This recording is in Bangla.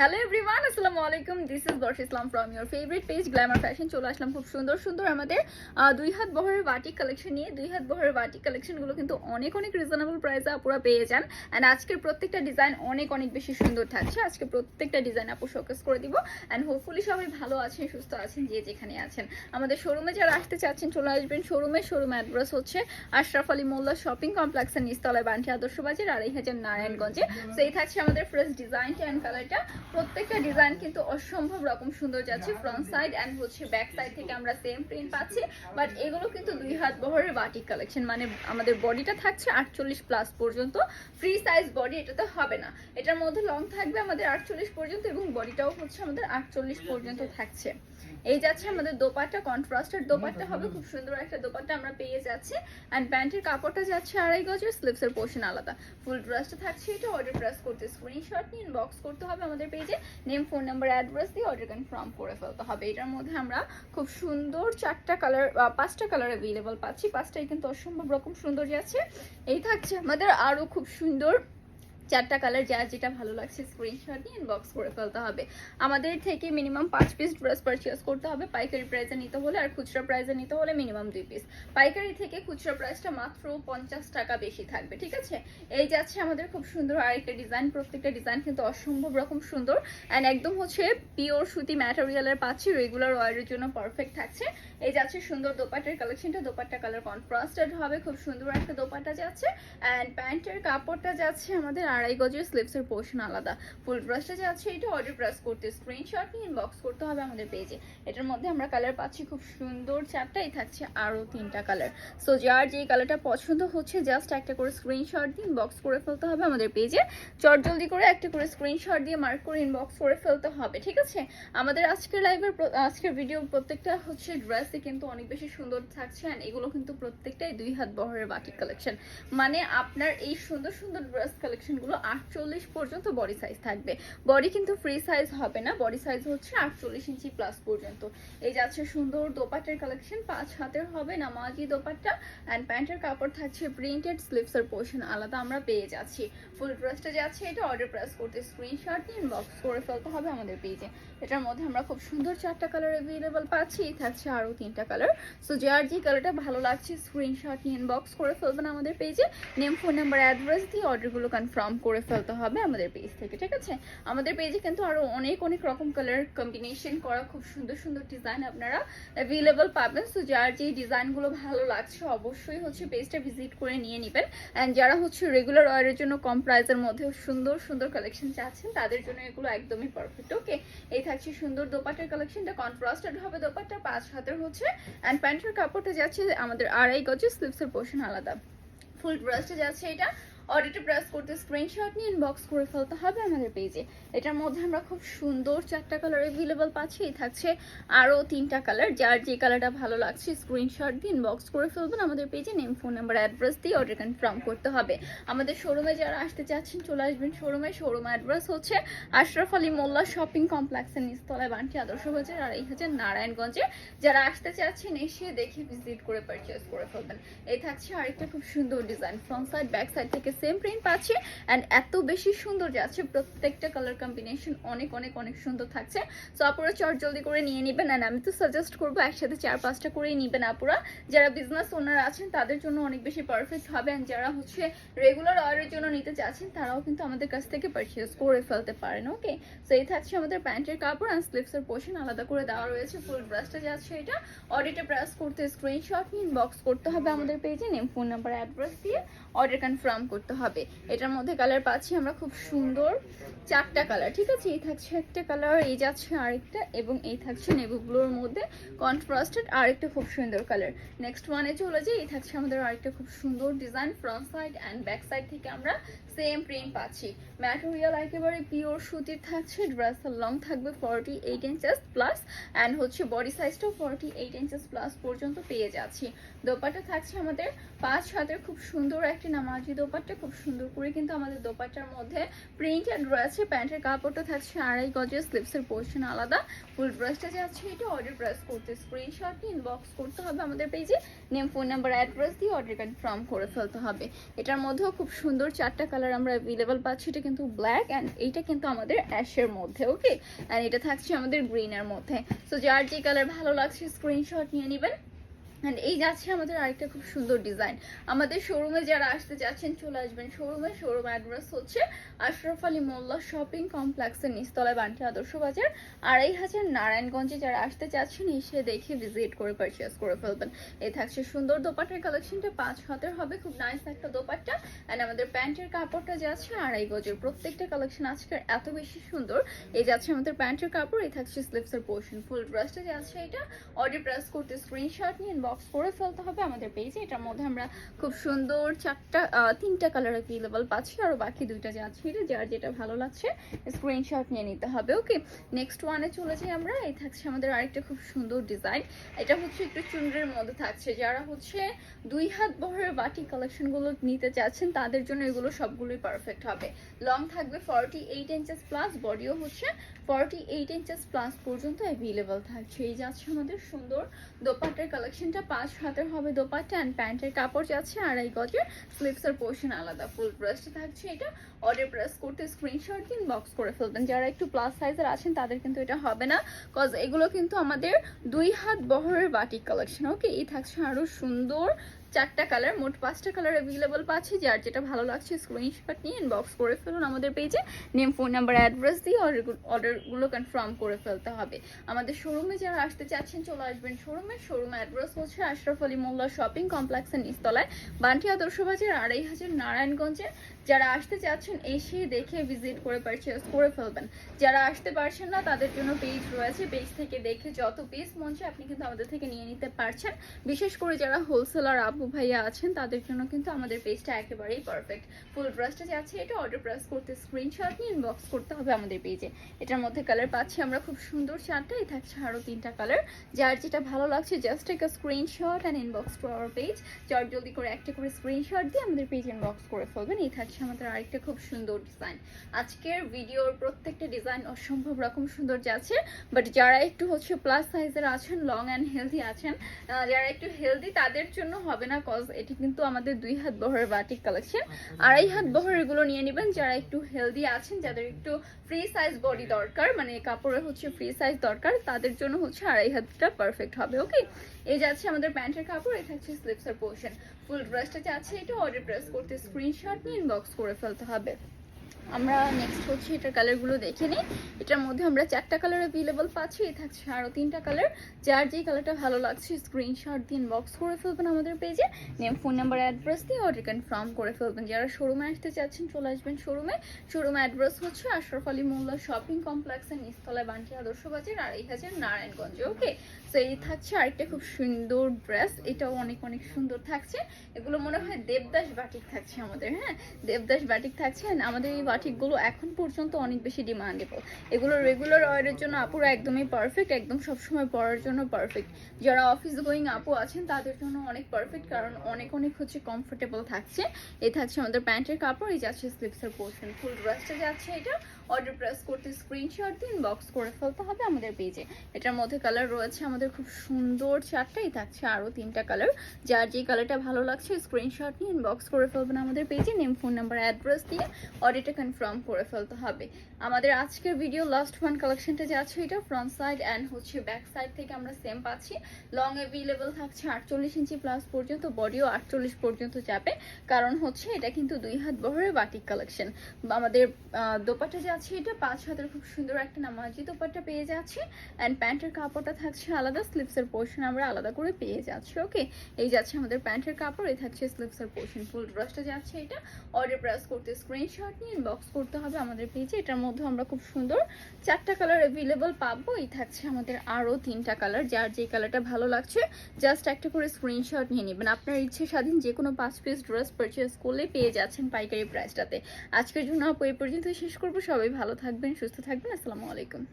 হ্যালো এভরিওয়ান আসসালামু আলাইকুম। This is Barsha Islam from your favourite page glamour fashion চলে আসলাম খুব সুন্দর সুন্দর আমাদের দুই হাত বহরের বাটিক কালেকশন নিয়ে। দুই হাত বহরের বাটিক কালেকশনগুলো কিন্তু অনেক অনেক রিজনেবল প্রাইসে আপুরা পেয়ে যান। অ্যান্ড আজকের প্রত্যেকটা ডিজাইন অনেক অনেক বেশি সুন্দর থাকছে। আজকে প্রত্যেকটা ডিজাইন আপু শোকেস করে দিব। অ্যান্ড হোপফুলি সবাই ভালো আছেন, সুস্থ আছেন, যে যেখানে আছেন। আমাদের শোরুমে যারা আসতে চাচ্ছেন, চলে আসবেন। শোরুমে শোরুম অ্যাড্রেস হচ্ছে আশরাফ আলী মোল্লা শপিং কমপ্লেক্সের নিচতলায়, বান্টি আদর্শ বাজার, আড়াই হাজার নারায়ণগঞ্জে। এই থাকছে আমাদের ফ্রেশ ডিজাইনটা অ্যান্ড কালারটা প্রত্যেকটা ডিজাইন কিন্তু অসম্ভব রকম সুন্দর যাচ্ছে ফ্রন্ট সাইড অ্যান্ড হচ্ছে ব্যাক সাইড থেকে আমরা সেম প্রিন্ট পাচ্ছি বাট এগুলো কিন্তু দুই হাত বহরের বাটিক কালেকশন মানে আমাদের বডিটা থাকছে আটচল্লিশ প্লাস পর্যন্ত ফ্রি সাইজ বডি এটাতে হবে না। এটার মধ্যে লং থাকবে আমাদের আটচল্লিশ পর্যন্ত এবং বডিটাও হচ্ছে আমাদের আটচল্লিশ পর্যন্ত থাকছে। এই যাচ্ছে আমাদের দোপাট্টা কন্ট্রাস্টের দোপাট্টা হবে খুব সুন্দর একটা দোপাট্টা আমরা পেয়ে যাচ্ছি। অ্যান্ড প্যান্টের কাপড়টা যাচ্ছে আড়াই গজের স্লিপসের পোর্শন আলাদা। ফুল ড্রেসটা থাকছে এটা অর্ডার ড্রেস করতে স্ক্রিনশট নিয়ে ইনবক্স করতে হবে আমাদের পেজে নেম ফোন নাম্বার অ্যাড্রেস দিয়ে অর্ডার কনফার্ম করে ফেলতে হবে। এটার মধ্যে আমরা খুব সুন্দর চারটা কালার পাঁচটা কালার অ্যাভেলেবল পাচ্ছি। পাঁচটাই কিন্তু অসম্ভব রকম সুন্দর যাচ্ছে এই থাকছে আমাদের আরও খুব সুন্দর চারটা কালার যা যেটা ভালো লাগছে স্ক্রিনশট নিয়ে ইনবক্স করে ফেলতে হবে। আমাদের থেকে মিনিমাম পাঁচ পিস ড্রেস পারচেস করতে হবে, পাইকারি প্রাইসে নিতে হলে আর খুচরা প্রাইসে নিতে হলে মিনিমাম দুই পিস পাইকারি থেকে খুচরা প্রাইসটা মাত্র পঞ্চাশ টাকা বেশি থাকবে, ঠিক আছে? এই যাচ্ছে আমাদের খুব সুন্দর আরেকটা ডিজাইন প্রত্যেকটা ডিজাইন কিন্তু অসম্ভব রকম সুন্দর অ্যান্ড একদম হচ্ছে পিওর সুতি ম্যাটেরিয়ালের পাচ্ছি রেগুলার ওয়ারের জন্য পারফেক্ট থাকছে। এই যাচ্ছে সুন্দর দোপাট্টার কালেকশনটা দোপাট্টা কালার কন্ট্রাস্টেড হবে, খুব সুন্দর একটা দোপাট্টা যাচ্ছে অ্যান্ড প্যান্টের কাপড়টা যাচ্ছে আমাদের আড়াই গজের স্লিপসের পোর্শন আলাদা। ফুল ড্রেসটা যাচ্ছে এটা অর্ডার প্রেস করতে স্ক্রিনশট নিয়ে ইনবক্স করতে হবে আমাদের পেজে এটার মধ্যে আমরা কালার পাচ্ছি খুব সুন্দর চারটাই থাকছে আরও তিনটা কালার সো যার যে কালারটা পছন্দ হচ্ছে জাস্ট একটা করে স্ক্রিনশট দিয়ে ইনবক্স করে ফেলতে হবে আমাদের পেজে চট জলদি করে একটা করে স্ক্রিনশট দিয়ে মার্ক করে ইনবক্স করে ফেলতে হবে, ঠিক আছে? আমাদের আজকের লাইভের আজকের ভিডিও প্রত্যেকটা হচ্ছে ড্রেসে কিন্তু অনেক বেশি সুন্দর থাকছে অ্যান্ড এগুলো কিন্তু প্রত্যেকটাই দুই হাত বহরের বাটিক কালেকশন মানে আপনার এই সুন্দর সুন্দর ড্রেস কালেকশনগুলো আটচল্লিশ পর্যন্ত বডি সাইজ থাকবে। বডি কিন্তু ফ্রি সাইজ হবে না বডি সাইজ হচ্ছে আটচল্লিশ ইঞ্চি প্লাস পর্যন্ত। এই যাচ্ছে সুন্দর দোপাট্টার কালেকশন পাঁচ হাতের হবে নামাজি দোপাট্টা অ্যান্ড প্যান্টের কাপড় থাকছে প্রিন্টেড স্লিপসের পোর্শন আলাদা আমরা পেয়ে যাচ্ছি। ফুল ড্রেসটা যাচ্ছে এটা অর্ডার প্রেস করতে স্ক্রিনশট নিয়ে ইনবক্স করে ফেলতে হবে আমাদের পেজে এটার মধ্যে আমরা খুব সুন্দর চারটা কালার অ্যাভেলেবল পাচ্ছি থাকছে আরও তিনটা কালার সো যার যে কালারটা ভালো লাগছে স্ক্রিনশট নিয়ে ইনবক্স করে ফেলবেন আমাদের পেজে নেম ফোন নাম্বার অ্যাড্রেস দিয়ে অর্ডারগুলো কনফার্ম করে ফেলতে হবে আমাদের পেজ থেকে, ঠিক আছে? আমাদের পেজে কিন্তু আরও অনেক অনেক রকম কালার কম্বিনেশন করা খুব সুন্দর সুন্দর ডিজাইন আপনারা অ্যাভেলেবল পাবেন। সো যার যে ডিজাইনগুলো ভালো লাগছে, অবশ্যই হচ্ছে পেজটা ভিজিট করে নিয়ে নেবেন। অ্যান্ড যারা হচ্ছে রেগুলার ওয়ারের জন্য কম প্রাইসের মধ্যে সুন্দর সুন্দর কালেকশন চাচ্ছেন, তাদের জন্য এগুলো একদমই পারফেক্ট ওকে এই থাকছে সুন্দর দোপাট্টার কালেকশনটা কন্ট্রাস্টেড হবে দোপাট্টা পাঁচ হাতের হচ্ছে। অ্যান্ড প্যান্টের কাপড়টা যাচ্ছে আমাদের আড়াই গজে স্লিপসের পোর্শন আলাদা। ফুল ড্রেসটা যাচ্ছে এটা। অডিটে প্রেস করতে স্ক্রিনশট নিয়ে ইনবক্স করে ফেলতে হবে আমাদের পেজে এটার মধ্যে আমরা খুব সুন্দর চারটা কালার অ্যাভেলেবল পাচ্ছি। থাকছে আরও তিনটা কালার যার যে কালারটা ভালো লাগছে স্ক্রিনশট দিয়ে ইনবক্স করে ফেলবেন আমাদের পেজে নেম ফোন নাম্বার অ্যাড্রেস দিয়ে অর্ডার কনফার্ম করতে হবে। আমাদের শোরুমে যারা আসতে চাচ্ছেন, চলে আসবেন শোরুমে শোরুম অ্যাড্রেস হচ্ছে আশরাফ আলী মোল্লা শপিং কমপ্লেক্সের নিচতলায় বান্টি আদর্শ বাজার আর এই হচ্ছে নারায়ণগঞ্জে। যারা আসতে চাচ্ছেন, এসে দেখে ভিজিট করে পারচেস করে ফেলবেন। এই থাকছে আরেকটা খুব সুন্দর design front side back side থেকে সেম প্রিন্ট পাচ্ছি অ্যান্ড এত বেশি সুন্দর যাচ্ছে। প্রত্যেকটা কালার কম্বিনেশন অনেক অনেক অনেক সুন্দর থাকছে। সো আপুরা চট জলদি করে নিয়ে নেবেন অ্যান্ড আমি তো সাজেস্ট করব একসাথে চার, পাঁচটা করেই নেবেন আপুরা। যারা বিজনেস ওনার আছেন, তাদের জন্য অনেক বেশি পারফেক্ট হবে অ্যান্ড যারা হচ্ছে রেগুলার অর্ডারের জন্য নিতে চাচ্ছেন তারাও কিন্তু আমাদের কাছ থেকে পারচেস করে ফেলতে পারেন ওকে সো এই থাকছে আমাদের প্যান্টের কাপড় অ্যান্ড স্লিপসের পোর্শন আলাদা করে দেওয়া রয়েছে। ফুল ব্রাশটা যাচ্ছে এটা। অডিটে প্রেস করতে স্ক্রিনশট ইনবক্স করতে হবে আমাদের পেজে নেম ফোন নাম্বার অ্যাড্রেস দিয়ে অর্ডার কনফার্ম করতে হবে। এটার মধ্যে কালার পাচ্ছি আমরা খুব সুন্দর চারটা কালার ঠিক আছে? এই থাকছে একটা কালার এই যাচ্ছে আরেকটা এবং এই থাকছে নেভুগুলোর মধ্যে কন্ট্রাস্টেড আরেকটা খুব সুন্দর কালার নেক্সট ওয়ানে চলে যাই, এই থাকছে আমাদের আরেকটা খুব সুন্দর design front side and back side থেকে আমরা সেম প্রিন্ট পাচ্ছি। ম্যাটেরিয়াল একেবারে পিওর সুতির থাকছে ড্রেস লং থাকবে forty eight inches plus and হচ্ছে বডি সাইজটাও ফর্টি এইট ইঞ্চেস প্লাস পর্যন্ত পেয়ে যাচ্ছি। দোপাটা থাকছে আমাদের পাঁচ হাতের খুব সুন্দর একটি নামাজি দোপাট্টা খুব সুন্দর করে কিন্তু আমাদের দোপাট্টার মধ্যে প্রিন্ট প্রিন্টেড রয়েছে প্যান্টের কাপড়টা থাকছে আড়াই গজের স্লিপসের পোর্শন আলাদা। ফুল ড্রেসটা যাচ্ছে এটা অর্ডার প্রেস করতে স্ক্রিনশট ইনবক্স করতে হবে আমাদের পেজে নেম ফোন নাম্বার অ্যাড্রেস দিয়ে অর্ডার কনফার্ম করে ফেলতে হবে। এটার মধ্যেও খুব সুন্দর চারটা কালার কালার আমরা অ্যাভেলেবল পাচ্ছি, এটা কিন্তু ব্ল্যাক অ্যান্ড এইটা কিন্তু আমাদের অ্যাশের মধ্যে ওকে অ্যান্ড এটা থাকছে আমাদের গ্রিনের মধ্যে। সো যার যে কালার ভালো লাগছে স্ক্রিনশট নিয়ে নেবেন। অ্যান্ড এই যাচ্ছে আমাদের আরেকটা খুব সুন্দর ডিজাইন আমাদের শোরুমে যারা আসতে যাচ্ছেন, চলে আসবেন শোরুমে শোরুম অ্যাড্রেস হচ্ছে আশরাফ আলী মোল্লা শপিং কমপ্লেক্সের নিচতলায় বান্টি আদর্শ বাজার। আড়াই হাজার নারায়ণগঞ্জে যারা আসতে চাচ্ছেন এসে দেখে ভিজিট করে পারচেস করে ফেলবেন। এই থাকছে সুন্দর দোপাট্টার কালেকশনটা পাঁচ হাতের হবে, খুব নাইস একটা দোপাট্টা। অ্যান্ড আমাদের প্যান্টের কাপড়টা যাচ্ছে আড়াই গজের। প্রত্যেকটা কালেকশন আজকের এত বেশি সুন্দর। এই যাচ্ছে আমাদের প্যান্টের কাপড়, এই থাকছে স্লিপসের পোর্শন ফুল ড্রেসটা যাচ্ছে এটা। অর্ডার প্রেস করতে স্ক্রিনশট নিয়ে বক্স করে ফেলতে হবে আমাদের পেজে এটার মধ্যে আমরা খুব সুন্দর চারটা তিনটা কালার অ্যাভেলেবল পাচ্ছি, আর বাকি দুইটা যাচ্ছে এটা যার যেটা ভালো লাগছে স্ক্রিনশট নিয়ে নিতে হবে ওকে নেক্সট ওয়ানে চলে যাই আমরা, এই থাকছে আমাদের আরেকটা খুব সুন্দর ডিজাইন এটা হচ্ছে একটু চুনরের মধ্যে থাকছে, যারা হচ্ছে দুই হাত বহরের বাটি কালেকশনগুলো নিতে চাচ্ছেন, তাদের জন্য এগুলো সবগুলোই পারফেক্ট হবে। লং থাকবে ফর্টি এইট ইঞ্চেস প্লাস বডিও হচ্ছে ফর্টি এইট ইঞ্চেস প্লাস পর্যন্ত অ্যাভেলেবল থাকছে। এই যাচ্ছে আমাদের সুন্দর দোপাট্টার কালেকশনটা পাঁচ হাতের হবে দোপাট্টা অ্যান্ড প্যান্টের কাপড় যাচ্ছে, আড়াই গজের। স্লিপসের পোর্শন আলাদা ফুল ব্রাশটা থাকছে এটা। অর্ডার প্রেস করতে স্ক্রিনশট দিন বক্স করে ফেলবেন। যারা একটু প্লাস সাইজের আছেন, তাদের কিন্তু এটা হবে না। কজ এগুলো কিন্তু আমাদের দুই হাত বহরের বাটিক কালেকশন ওকে এই থাকছে আরও সুন্দর চারটা কালার মোট পাঁচটা কালার অ্যাভেলেবল পাচ্ছি। যার যেটা ভালো লাগছে স্ক্রিনশট নিয়ে ইনবক্স করে ফেলুন আমাদের পেজে নেম ফোন নাম্বার অ্যাড্রেস দিয়ে অর্ডারগুলো কনফার্ম করে ফেলতে হবে। আমাদের শোরুমে যারা আসতে চাচ্ছেন, চলে আসবেন শোরুমে শোরুম অ্যাড্রেস হচ্ছে আশরাফ আলী মোল্লা শপিং কমপ্লেক্সের নিচতলায়। বান্টি আদর্শ বাজার আড়াই হাজার নারায়ণগঞ্জে যারা আসতে চাচ্ছেন এসে দেখে ভিজিট করে পারচেস করে ফেলবেন। যারা আসতে পারছেন না, তাদের জন্য পেজ রয়েছে। পেজ থেকে দেখে যত পিস মন আপনি কিন্তু আমাদের থেকে নিয়ে নিতে পারছেন। বিশেষ করে যারা হোলসেলার আপু ভাইয়া আছেন, তাদের জন্য কিন্তু আমাদের পেজটা একেবারেই পারফেক্ট ফুল ড্রেসটা যাচ্ছে এটা অর্ডার প্রেস করতে স্ক্রিনশট নিয়ে ইনবক্স করতে হবে আমাদের পেজে এটার মধ্যে কালার পাচ্ছি আমরা খুব সুন্দর চারটাই থাকছে আরও তিনটা কালার যার যেটা ভালো লাগছে জাস্ট একটা screenshot and inbox to our page চট জলদি করে একটা করে স্ক্রিনশট দিয়ে আমাদের পেজ ইনবক্স করে ফেলবেন, এই থাকছে আমাদের আরেকটা খুব সুন্দর ডিজাইন আজকের ভিডিওর প্রত্যেকটা ডিজাইন অসম্ভব রকম সুন্দর যাচ্ছে বাট যারা একটু হচ্ছে প্লাস সাইজের আছেন লং অ্যান্ড হেলদি আছেন যারা একটু হেলদি তাদের জন্য হবে না কজ এটি কিন্তু আমাদের দুই হাত বহরের বাটিক কালেকশন আড়াই হাত বহরের এগুলো নিয়ে নেবেন, যারা একটু হেলদি আছেন, যাদের একটু ফ্রি সাইজ বডি দরকার মানে কাপড়ের হচ্ছে ফ্রি সাইজ দরকার, তাদের জন্য হচ্ছে আড়াই হাতটা পারফেক্ট হবে ওকে এই যাচ্ছে আমাদের প্যান্টের কাপড়, এই থাকছে স্লিপসের পোর্শন ফুল ড্রেসটা যাচ্ছে এটা অর্ডার প্রেস করতে স্ক্রিনশট নিয়ে ইনবক্স করে ফেলতে হবে। আমরা নেক্সট হচ্ছে এটার কালারগুলো দেখে নিই। এটার মধ্যে আমরা চারটা কালার অ্যাভেলেবল পাচ্ছি, এই থাকছে আরও তিনটা কালার যার যেই কালারটা ভালো লাগছে স্ক্রিনশট দিয়ে বক্স করে ফেলবেন আমাদের পেজে নেম ফোন নাম্বার অ্যাড্রেস দিয়ে অর্ডার কনফার্ম করে ফেলবেন। যারা শোরুমে আসতে চাচ্ছেন, চলে আসবেন শোরুমে শোরুম অ্যাড্রেস হচ্ছে আশরাফ আলী মোল্লা শপিং কমপ্লেক্সের নিচতলায় বান্টি আদর্শ বাজার আড়াই হাজার নারায়ণগঞ্জে ওকে তো এই থাকছে আরেকটা খুব সুন্দর ড্রেস এটাও অনেক অনেক সুন্দর থাকছে। এগুলো মনে হয় দেবদাস বাটিক থাকছে আমাদের হ্যাঁ? দেবদাস বাটিক থাকছে। আমাদের এই বাটিকগুলো এখন পর্যন্ত অনেক বেশি ডিমান্ডেবল এগুলো রেগুলার ওয়ারের জন্য আপুরা একদমই পারফেক্ট একদম সবসময় পরার জন্য পারফেক্ট যারা অফিস গোয়িং আপু আছেন, তাদের জন্য অনেক পারফেক্ট কারণ অনেক অনেক হচ্ছে কমফোর্টেবল থাকছে। এই থাকছে আমাদের প্যান্টের কাপড়, এই যাচ্ছে স্লিপসের পোর্শন ফুল ড্রেসটা যাচ্ছে এটা। অর্ডার প্রেস করতে স্ক্রিনশট দিন বক্স করে ফেলতে হবে আমাদের পেজে এটার মধ্যে কালার রয়েছে আমাদের খুব সুন্দর চারটাই থাকছে আরও তিনটা কালার যার যে কালারটা ভালো লাগছে স্ক্রিনশট নিয়ে ইনবক্স করে ফেলবেন আমাদের পেজে নেম ফোন নাম্বার অ্যাড্রেস দিয়ে অর্ডারটা কনফার্ম করে ফেলতে হবে। আমাদের আজকের ভিডিও লাস্ট ওয়ান কালেকশনটা যাচ্ছে এটা ফ্রন্ট সাইড অ্যান্ড হচ্ছে ব্যাক সাইড থেকে আমরা সেম পাচ্ছি। লং অ্যাভেলেবল থাকছে আটচল্লিশ ইঞ্চি প্লাস পর্যন্ত বডিও আটচল্লিশ পর্যন্ত যাবে। কারণ হচ্ছে এটা কিন্তু দুই হাত বহরের বাটিক কালেকশন আমাদের দোপাটা যাচ্ছে এটা পাঁচ হাতের খুব সুন্দর একটা নামাজি দোপাটা পেয়ে যাচ্ছে। অ্যান্ড প্যান্টের কাপড়টা থাকছে আলাদা স্লিপসের পোর্শন আমরা আলাদা করে পেয়ে যাচ্ছি ওকে এই যাচ্ছে আমাদের প্যান্টের কাপড়, এই থাকছে স্লিপসের পোর্শন ফুল ড্রেসটা যাচ্ছে এটা অর্ডার প্রেস করতে স্ক্রিনশট নিয়ে ইনবক্স করতে হবে আমাদের পেজে এটার মধ্যে আমরা খুব সুন্দর চারটা কালার অ্যাভেলেবল পাবো। এই থাকছে আমাদের আরও তিনটা কালার যার যে কালারটা ভালো লাগছে জাস্ট একটা করে স্ক্রিনশট নিয়ে নেবেন। আপনার ইচ্ছে স্বাধীন যে কোনো পাঁচ পিস ড্রেস পারচেস করলে পেয়ে যাচ্ছেন পাইকারি প্রাইসটাতে আজকের জন্য আপু এই পর্যন্ত শেষ করব। সবাই ভালো থাকবেন, সুস্থ থাকবেন। আসসালামু আলাইকুম।